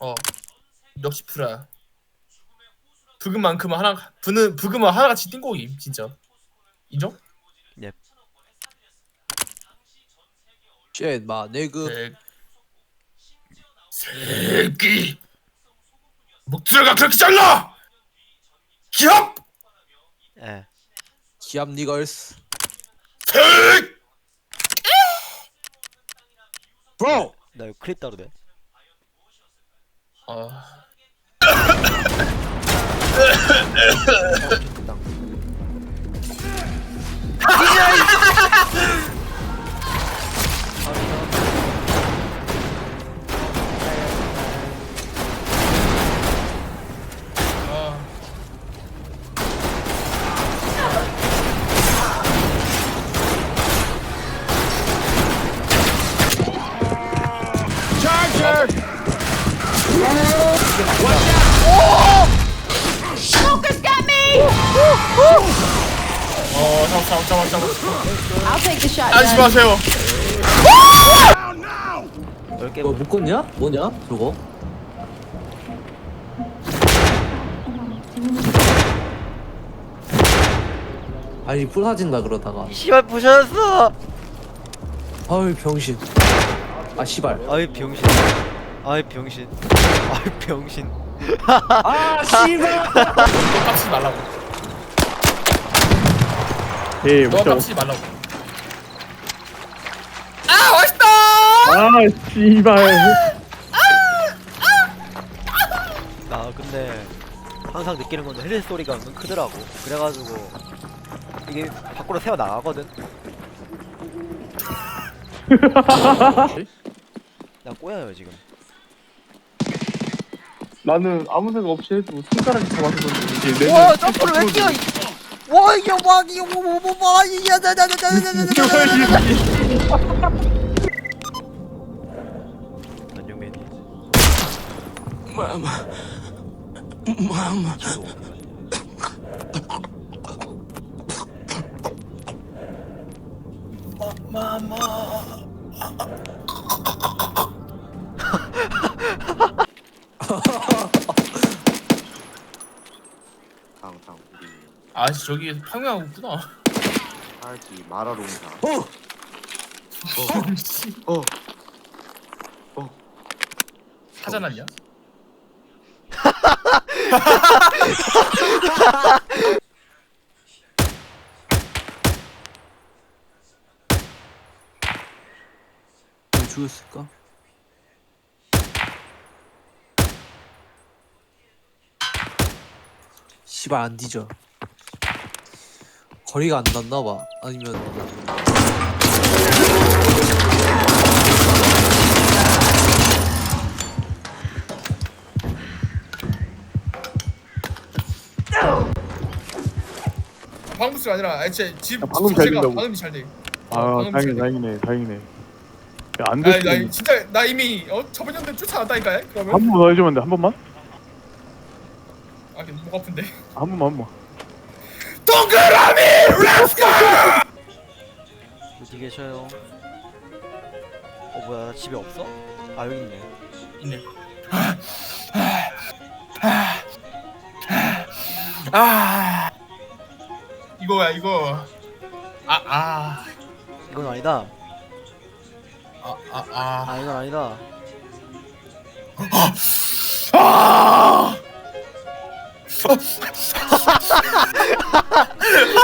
어 역시 프라 부금만큼은 하나 부는 부금은 하나같이 띵곡임 진짜 인정? 쉣, 마, 내그 새... 새끼 목줄가 그렇게 잘라! 기합! 예. 기압 니걸스. 새... 브로. 나 이거 크립 따로네. 어... 아... 어... 잠깐 잠깐 잠깐 잠깐 I'll take the shot. 하지 마세요 넓게 이거 묶었냐? 뭐냐? 저거? 아니 부사진다 그러다가 씨발 부셨어. 아유 병신 아 씨발 아이 병신. 아이 병신. 아이 병신. 아 씨발 너 깝치지 말라고 에이 너 깝치지 말라고 아 맛있다! 아 씨발 나 근데 항상 느끼는 건데 헬리 소리가 은근 크더라고. 그래가지고 이게 밖으로 새어 나가거든. 나 꼬여요 지금. 나는 아무 생각 없이 해도 손가락이 잡아서 그런지 이제 내와 눈에 점프를 왜딱 뛰어? 보여줘. 이- 와 이게 와 이게 뭐뭐뭐 이게 안녕맨이. 항상 아 저기 판매하고 있구나 살기 마라 롱사 어! 어! 어! 사자 났냐? 왜 죽였을까? 씨발 안 뒤져 거리가 안 닿나봐. 아니면 방금 소리 아니라 애초에 집 아, 방금 집잘 자체가 된다고. 방음이 잘 돼. 아 방금 다행이네. 다행이네 다행이네. 야, 안 나, 나 됐으면 진짜 나 이미 어 저번 년도에 쫓아왔다니까 그러면? 한 번만 더 해주면 돼한 번만? 아 근데 목 아픈데? 한 번만 한 번만 동그라미 렛츠고 어디 계셔요? 어 뭐야 나 집에 없어? 아 여기 있네. 있네 아 이거야 이거 아아아아 이건 아니다. 아, 아, 아. 아 이건 아니다. 아!